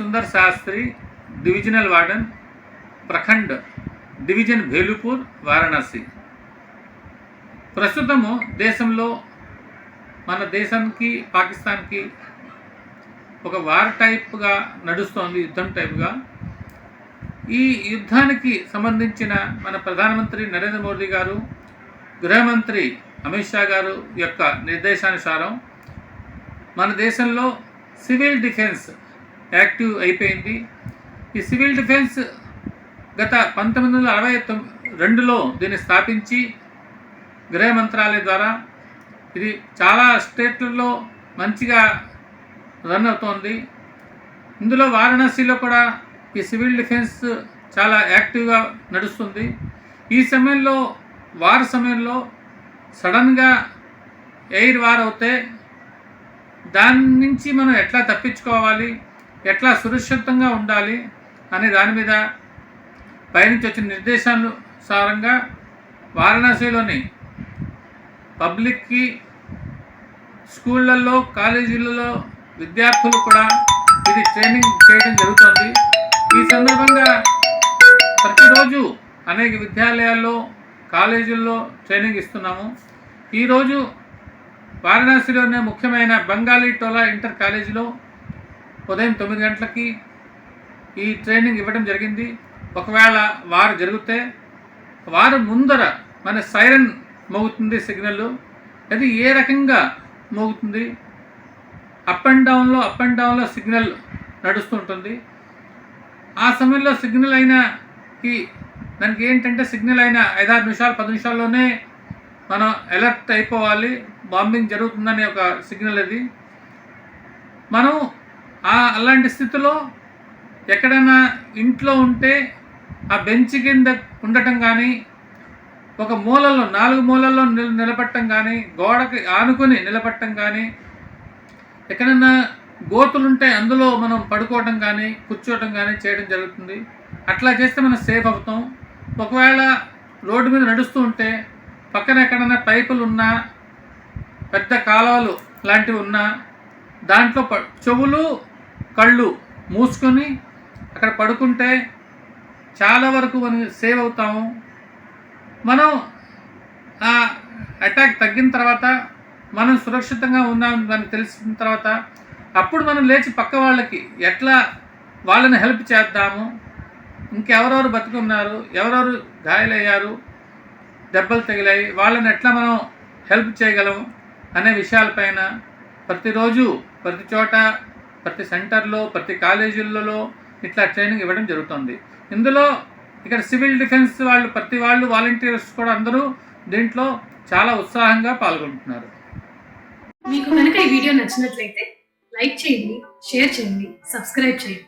Sundar Shastri divisional warden ప్రఖండ్ division Bhelupur Varanasi. ప్రస్తుతము దేశంలో మన దేశానికి పాకిస్తాన్కి ఒక వార్ టైప్గా నడుస్తోంది యుద్ధం టైప్గా. ఈ యుద్ధానికి సంబంధించిన మన ప్రధానమంత్రి నరేంద్ర మోదీ గారు గృహమంత్రి అమిత్ షా గారు యొక్క నిర్దేశానుసారం మన దేశంలో సివిల్ డిఫెన్స్ యాక్టివ్ అయిపోయింది. ఈ సివిల్ డిఫెన్స్ గత పంతొమ్మిది వందల అరవై తొమ్మిది రెండులో దీన్ని స్థాపించి గృహ మంత్రాలయ ద్వారా ఇది చాలా స్టేట్లలో మంచిగా రన్ అవుతోంది. ఇందులో వారణాసిలో కూడా ఈ సివిల్ డిఫెన్స్ చాలా యాక్టివ్గా నడుస్తుంది. ఈ సమయంలో వార్ సమయంలో సడన్గా ఎయిర్ వార్ అవుతే దాని నుంచి మనం ఎట్లా తప్పించుకోవాలి? ఎట్లా సురక్షితంగా ఉండాలి అనే దాని మీద పైనుంచి వచ్చిన నిర్దేశానుసారంగా వారణాసిలోని పబ్లిక్కి స్కూళ్ళల్లో కాలేజీలలో విద్యార్థులు కూడా ఇది ట్రైనింగ్ చేయడం జరుగుతుంది. ఈ సందర్భంగా ప్రతిరోజు అనేక విద్యాలయాల్లో కాలేజీల్లో ట్రైనింగ్ ఇస్తున్నాము. ఈరోజు వారణాసిలోనే ముఖ్యమైన బెంగాలీ టోలా ఇంటర్ కాలేజీలో ఉదయం తొమ్మిది గంటలకి ఈ ట్రైనింగ్ ఇవ్వడం జరిగింది. ఒకవేళ వారు జరిగితే వారు ముందర మన సైరన్ మోగుతుంది సిగ్నల్ అది ఏ రకంగా మోగుతుంది? అప్ అండ్ డౌన్లో అప్ అండ్ డౌన్లో సిగ్నల్ నడుస్తుంటుంది ఆ సమయంలో సిగ్నల్ అయిన ఈ దానికి ఏంటంటే సిగ్నల్ అయిన ఐదారు నిమిషాలు పది నిమిషాల్లోనే మనం అలర్ట్ అయిపోవాలి. బాంబింగ్ జరుగుతుందనే ఒక సిగ్నల్ అది. మనం అలాంటి స్థితిలో ఎక్కడైనా ఇంట్లో ఉంటే ఆ బెంచ్ కింద ఉండటం కానీ ఒక మూలలో నాలుగు మూలల్లో నిల నిలబట్టం కానీ గోడకి ఆనుకొని నిలబట్టం కానీ ఎక్కడైనా గోతులుంటే అందులో మనం పడుకోవడం కానీ కూర్చోవడం కానీ చేయడం జరుగుతుంది. అట్లా చేస్తే మనం సేఫ్ అవుతాం. ఒకవేళ రోడ్డు మీద నడుస్తూ ఉంటే పక్కన ఎక్కడైనా పైపులు ఉన్నా పెద్ద కాలువలు లాంటివి ఉన్నా దాంట్లో ప చెవులు కళ్ళు మూసుకొని అక్కడ పడుకుంటే చాలా వరకు మనం సేవ్ అవుతాము. మనం ఆ అటాక్ తగ్గిన తర్వాత మనం సురక్షితంగా ఉన్నాం దాన్ని తెలిసిన తర్వాత అప్పుడు మనం లేచి పక్క వాళ్ళకి ఎట్లా వాళ్ళని హెల్ప్ చేద్దాము? ఇంకెవరెవరు బతుకున్నారు? ఎవరెవరు గాయాలయ్యారు? దెబ్బలు తగిలాయి? వాళ్ళని ఎట్లా మనం హెల్ప్ చేయగలం? అనే విషయాలపైన ప్రతిరోజు ప్రతి చోట ప్రతి సెంటర్లో ప్రతి కాలేజీలలో ఇట్లా ట్రైనింగ్ ఇవ్వడం జరుగుతుంది. ఇందులో ఇక్కడ సివిల్ డిఫెన్స్ వాళ్ళు ప్రతి వాళ్ళు వాలంటీర్స్ కూడా అందరూ దీంట్లో చాలా ఉత్సాహంగా పాల్గొంటున్నారు. మీకు కనుక ఈ వీడియో నచ్చినట్లయితే లైక్ చేయండి షేర్ చేయండి సబ్స్క్రైబ్ చేయండి.